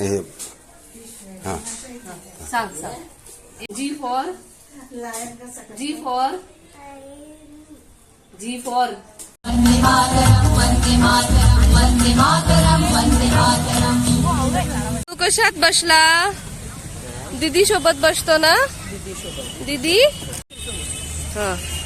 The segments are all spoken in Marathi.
हे हाँ। सांग सांग। G for? G for? G for. तू कशात बसला? दीदी सोबत बसतो ना? दीदी? हा.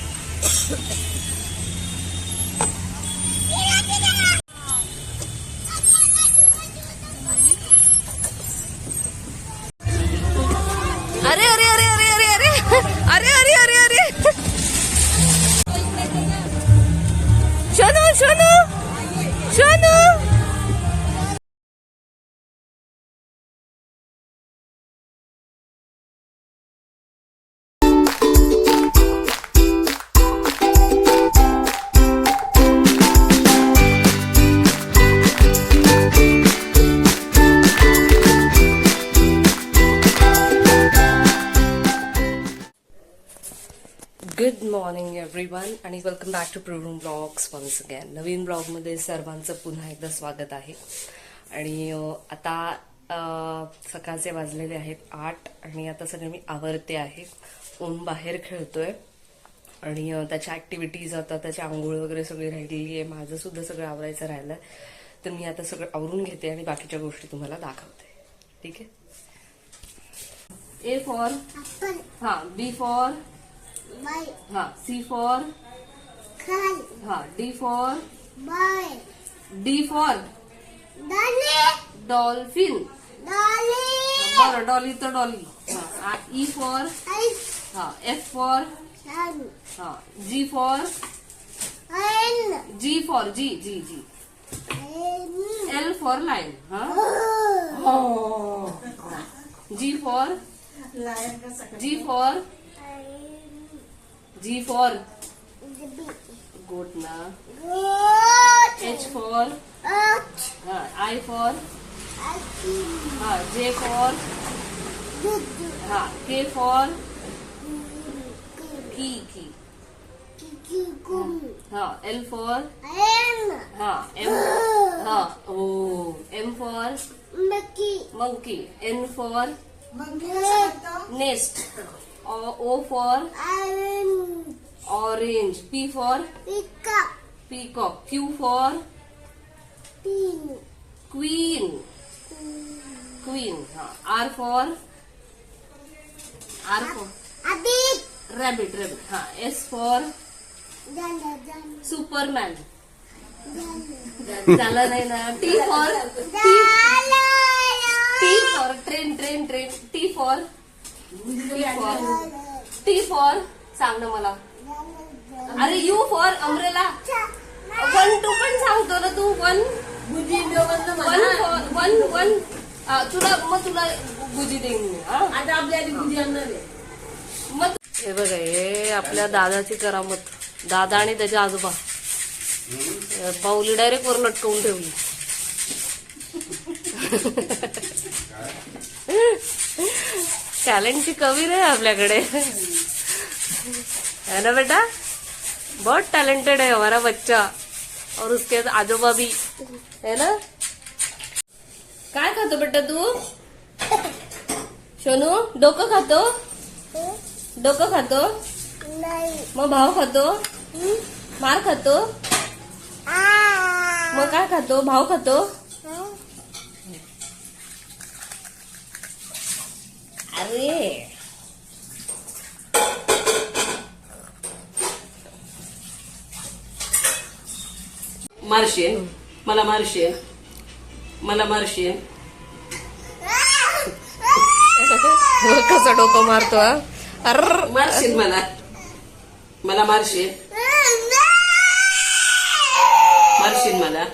गुड मॉर्निंग एव्हरीवन आणि welcome back to program blogs once again नवीन ब्लॉगमध्ये सर्वांचं पुन्हा एकदा स्वागत आहे. आणि आता सकाळचे वाजलेले आहेत आठ आणि आता सगळे मी आवरते आहे. ऊन बाहेर खेळतोय. आणि त्याच्या ऍक्टिव्हिटीज आता त्याची आंघोळ वगैरे सगळी राहिलेली आहे. माझं सुद्धा सगळं आवरायचं राहिलंय. तर मी आता सगळं आवरून घेते आणि बाकीच्या गोष्टी तुम्हाला दाखवते. ठीक आहे? ए फॉर हा बी फॉर हा सी फॉर हा D for D for Dolly, dolphin Dolly, बरं डॉली तर डॉली हा ई फॉर ice, हा एफ फॉर हा G for N, G for G G G L for line हा G for G for G for goat na. Goat. H for H. Uh, I for हाँ J for हाँ K for की की हाँ L for M हाँ M हाँ O M for monkey monkey N for nest O for orange P for peacock Q for queen queen हा. R for R for rabbit rabbit हा. एस फॉर सुपरमॅन झालं नाही ना? T for T for train train train T for T for सांग ना मला. अरे U for umbrella one two पण सांगतो ना तू one one for one one हा, तुला मग तुला गुजी देईन मी हा? आता आपल्या आधी आणणार मग हे बघा हे आपल्या दादाची करामत. दादा आणि त्याचे आजोबा. पाऊली डायरेक्ट वर लटकवून ठेवली. टॅलेंटची कमी नाही आपल्याकडे. है ना बेटा? बहुत टैलेंटेड है हमारा बच्चा. और उसके आजोबा भी. है ना? काय खातो बेटा तू? सोनू डोकं खातो? डोकं खातो? नाही. मग भाव खातो? मार खातो? आ. मग काय खातो? भाव खातो? अरे मारशेन मला मारशेन मला मारशेन कसं डोकं मारतो हा? अर्र मारशील मला. मला मारशील? मारशील मला.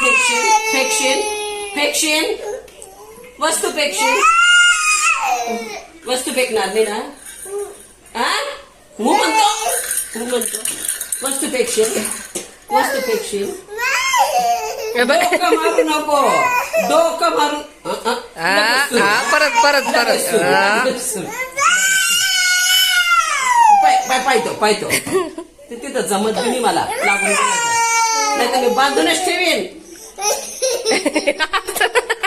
फेकशील? फेकशील? फेकशील? वस्तू फेकशील? वस्तू फेकणार नाही ना? हा मू म्हणतो. मू म्हणतो. वस्तू फेकशील? वस्तू फेकशील? मारू नको. डोकं मारू. हा, हा, परत परत परत. पायतो पायतो ते तिथं जमत नाही मला. लागून नाही. तर मी बांधूनच ठेवीन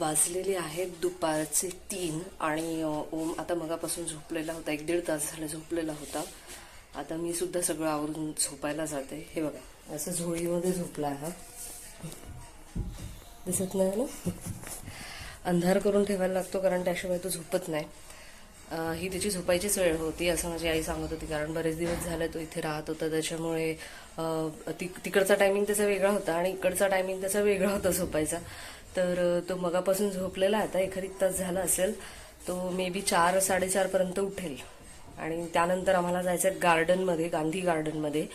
वाजलेली आहेत दुपारचे तीन आणि अ, सकाळपासून झोपलेला होता. एक दीड तास झाला झोपलेला होता. आता मी सुद्धा सगळं आवरून झोपायला जाते. हे बघा असं झोळीमध्ये झोपला आहे हा. दिसत नाही ना? अंधार करून ठेवायला लागतो कारण त्याशिवाय तो झोपत नाही. ही त्याची झोपायचीच वेळ होती असं माझी आई सांगत होती कारण बरेच दिवस झाले तो इथे राहत होता. त्याच्यामुळे तिक तिकडचा टायमिंग त्याचा वेगळा होता आणि इकडचा टायमिंग त्याचा वेगळा होता झोपायचा. तर तो मगापासून झोपलेला आहे. आता एखादी तास झाला असेल तो मे बी चार साडेचार पर्यंत उठेल. आणि त्यानंतर आम्हाला जायचं आहे गार्डनमध्ये गांधी गार्डनमध्ये.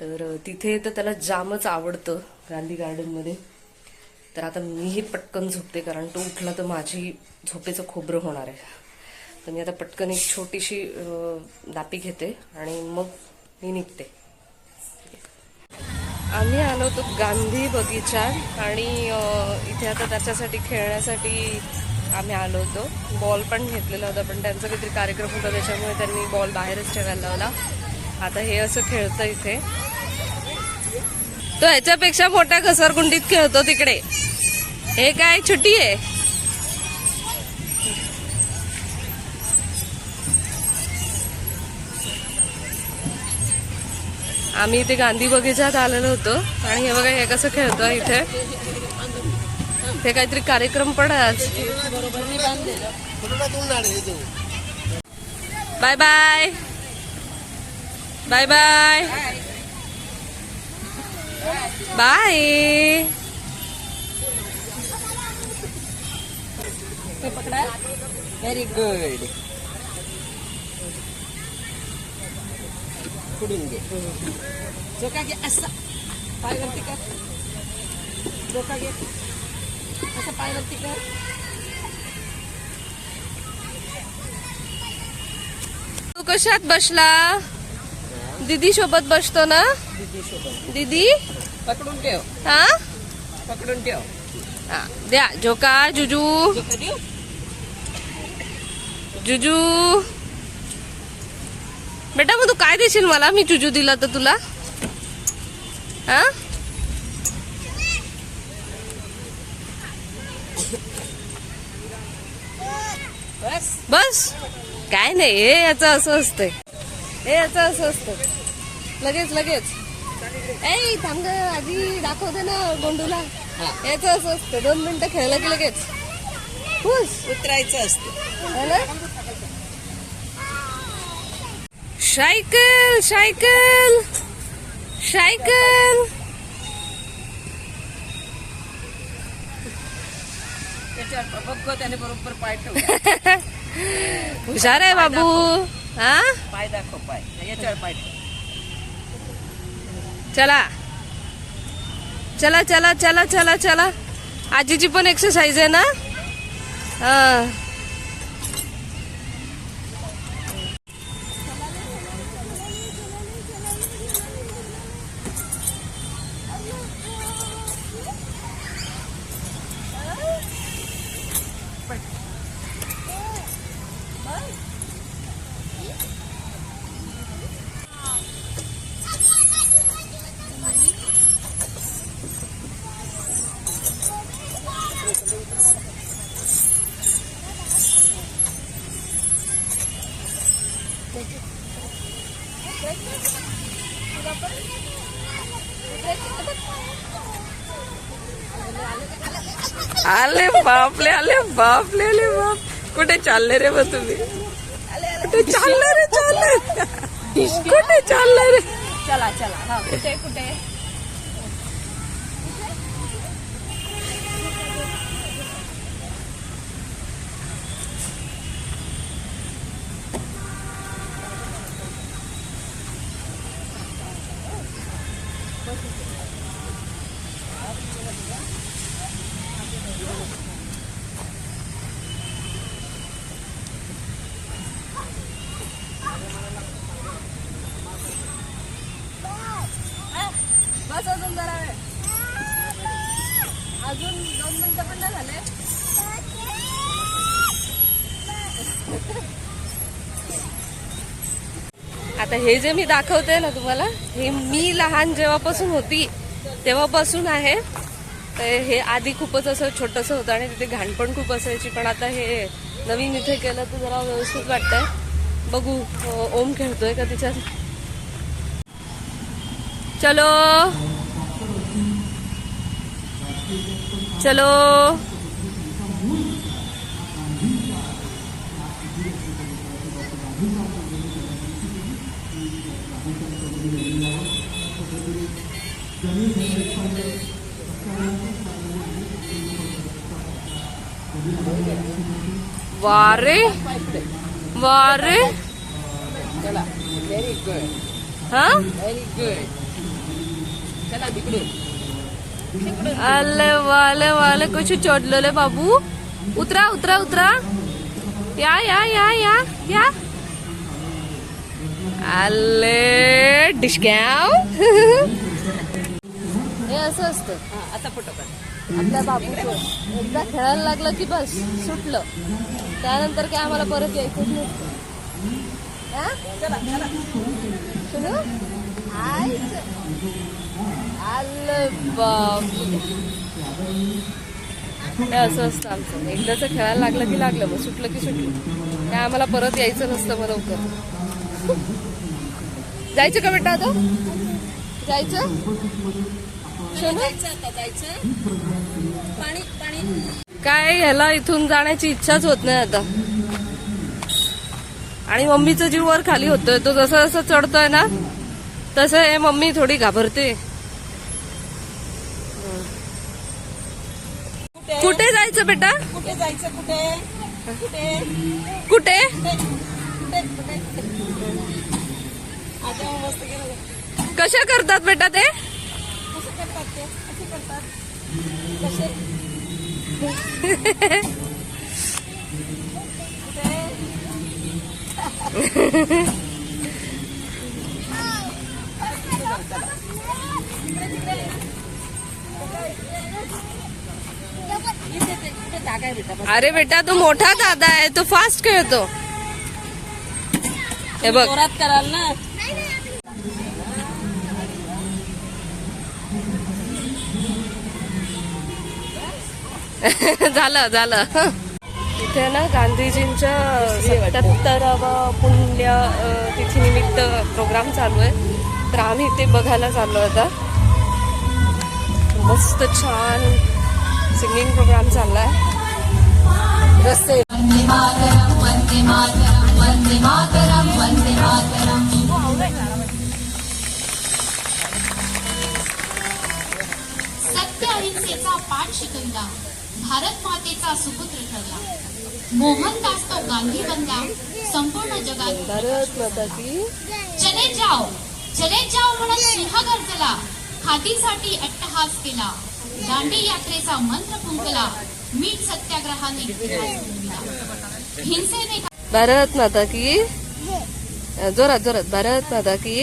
तर तिथे तर त्याला जामच आवडतं गांधी गार्डनमध्ये. तर आता मीही पटकन झोपते कारण तो उठला तर माझी झोपेचं खोबरं होणार आहे. तर मी आता पटकन एक छोटीशी दापी घेते आणि मग मी निघते. आम्ही आलो होतो गांधी बगीचा आणि इथे आता त्याच्यासाठी खेळण्यासाठी आम्ही आलो होतो. बॉल पण घेतलेला होता पण त्यांचा काहीतरी कार्यक्रम होता त्याच्यामुळे त्यांनी बॉल बाहेरच ठेवायला लावला. आता हे असं खेळतं इथे. तो ह्याच्यापेक्षा मोठ्या घसरगुंडीत खेळतो तिकडे. हे काय छुट्टी आहे? आम्ही इथे गांधी बगीचात आलेलो होतो. आणि हे बघा हे कसं खेळतो इथे. ते काहीतरी कार्यक्रम पण आहे आज bye bye bye bye bye पकडा. व्हेरी गुड पुढून घे डोका घे. असा. पाय वरती कर डोका घे. असं पाय वरती कर तू कशात बसला? दीदी सोबत बसतो ना? दीदी? सोबत दीदी पकडून ठेव. हा? पकडून ठेव. हा, द्या. जोका जुजू. जुजू. बेटा मग तू काय देशील मला? मी जुजू दिला तर तुला. हा? बस. काय नाही हे याचं असं असतंय. हे याचं असं असतं लगेच लगेच. ए थांब आधी दाखवते ना गोंडूला. याचं असं असतं दोन मिनिटं खेळलं की लगेच. खुश. उतरायचं असतं. सायकल सायकल सायकल त्याच्यावर बघ त्याने बरोबर पाय ठेव हुशार आहे बाबू. हा? पाय दाखव पाय. याच्यावर पाय चला. चला चला चला चला चला. आजीची पण एक्सरसाइज आहे ना? हा. बापले आले बापले आले बाप. कुठे चालले रे मग तुम्ही? कुठे चालले रे चालले? कुठे चालले रे? चला चला. कुठे कुठे? बस अजून जरा वेळ अजून दोन मिनिटं पण नाही झाले. आता हे जे मी दाखवते ना तुम्हाला हे मी लहान जेव्हापासून होती तेव्हापासून आहे. तर हे आधी खूपच असं छोटंसं होतं आणि तिथे घाण पण खूप असायची पण आता हे नवीन इथे केलं तर जरा व्यवस्थित वाटतंय. बघू ओम खेळतोय का तिच्यात? चलो। चलो। वारे वारे। व्हेरी गुड हा? व्हेरी गुड अले वाले वाले कुछ चोटलेले बाबू. उतरा उतरा उतरा. या या या या या. अले डिशक्याव. हे असं असतं. आता फोटो काढ. आपल्या बाबूचं एकदा खेळायला लागलं की बस सुटलं. त्यानंतर काय आम्हाला परत यायचंच नसतं हा? आईचं. आलं बापरे. हे असं असतं आमचं. एकदाच खेळायला लागलं की लागलं मग सुटलं की सुटलं. काय आम्हाला परत यायचं नसतं मग लवकर. जायचं का बेटा आता? जायचं? काय ह्याला इथून जाण्याची इच्छाच होत नाही आता. आणि मम्मीचा जीव वर खाली होतोय. तो जसं जसं चढतोय ना तसं हे मम्मी थोडी घाबरते. कुठे जायचं बेटा? कुठे जायचं कुठे? कुठे? कशा करतात बेटा ते? अरे बेटा तो मोठा दादा आहे तो फास्ट खेळतो. हे बघ. कराल ना. झालं झालं. इथे ना गांधीजींच्या सत्याहत्तरावा पुण्य अ, तिथीनिमित्त प्रोग्राम चालू आहे. तर आम्ही ते बघायला चाललो आता. मस्त छान सिंगिंग प्रोग्राम चाललाय. रस्ते. सत्य अहिंसेचा पाठ शिकविला. भारत मातेचा सुपुत्र ठरला. मोहनदास तो गांधी बनला. संपूर्ण जगात भारत माता की चले जाओ. चले जाओ म्हणत सिंह गर्जला खादीसाठी अट्टहास केला. दांडी यात्रेचा मंत्र फुंकला मीठ सत्याग्रहाने हिंसेने भारत माता की जोरात जोरात. भारत माता की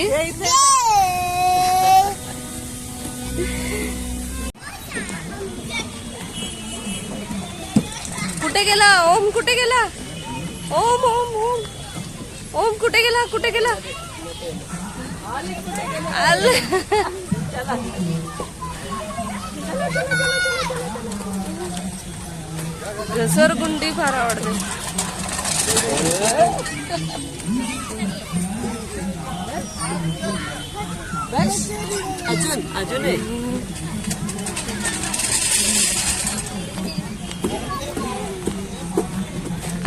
कुठे गेला? ओम कुठे गेला? ओम ओम ओम. ओम कुठे गेला? कुठे गेला? घसरगुंडी फार आवडते. अजून? अजून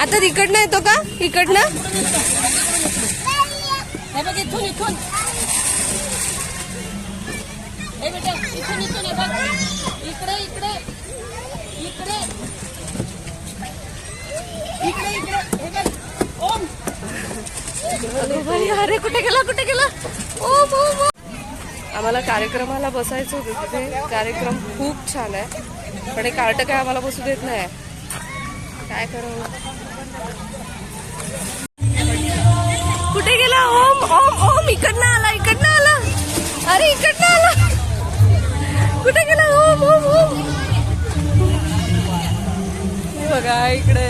आता इकडनं येतो का? इकडनं? हे बघ इथून इथून. हे बेटा इथून इथून हे बघ इकडे इकडे. इकडे. इकडे इकडे. हे बघ. ओम. अरे कुठे गेला कुठे गेला? ओम ओम. आम्हाला कार्यक्रमाला बसायचं होतं तिथे. कार्यक्रम खूप छान आहे. पण हे कार्ट काय आम्हाला बसू देत नाही. काय करावं कुठे गेला? ओम ओम ओम. इकडनं आला इकडनं आला. अरे इकडनं काय इकडे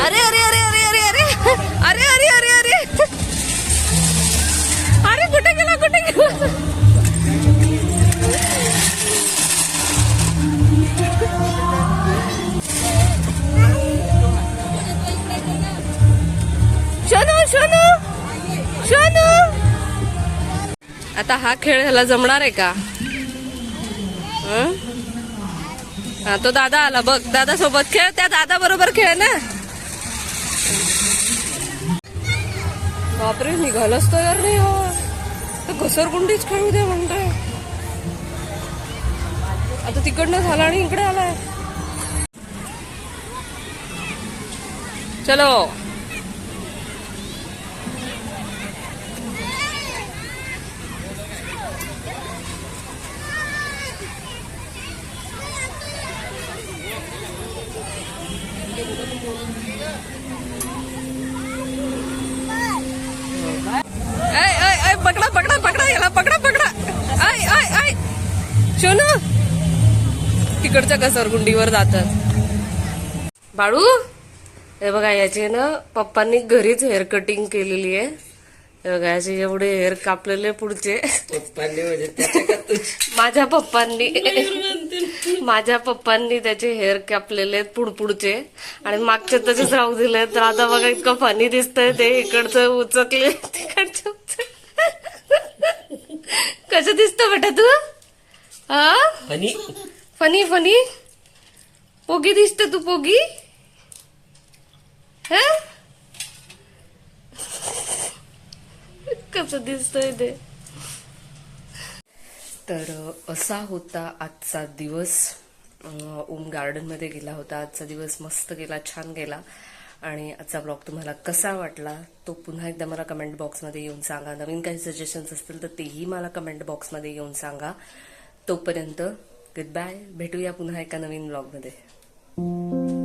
अरे अरे अरे अरे अरे अरे अरे अरे आता हा खेळ ह्याला जमणार आहे का? हा? तो दादा आला बघ दादा सोबत खेळ त्या दादा बरोबर खेळ ना? बापरे निघालच तयार नाही हो. तर घसरगुंडीच खेळू दे म्हणतोय. आता तिकडनं झाला आणि इकडे आलाय. चलो. घसरगुंडीवर जातात? बाळू हे बघा याचे ना पप्पांनी घरीच हेअर कटिंग केलेली आहे. हे बघा याचे एवढे हेअर कापलेले पुढचे. पप्पांनी म्हणजे माझ्या पप्पांनी. माझ्या पप्पांनी त्याचे हेअर कापलेले आहेत पुढपुडचे आणि मागचे तसेच राहू दिले तर आता बघा इतकं फनी दिसतंय ते. इकडचं उचकले तिकडचं उचक कसं दिसतं बेटा तू? हा? Funny funny? पोगी दिसते तू पोगी? हा? कसं दिसतंय ते? तर असा होता आजचा दिवस. ओम गार्डनमध्ये गेला होता. आजचा दिवस मस्त गेला छान गेला. आणि आजचा ब्लॉग तुम्हाला कसा वाटला तो पुन्हा एकदा मला कमेंट बॉक्समध्ये येऊन सांगा. नवीन काही सजेशन्स असतील तर तेही मला कमेंट बॉक्समध्ये येऊन सांगा. तोपर्यंत गुड बाय भेटूया पुन्हा एका नवीन ब्लॉगमध्ये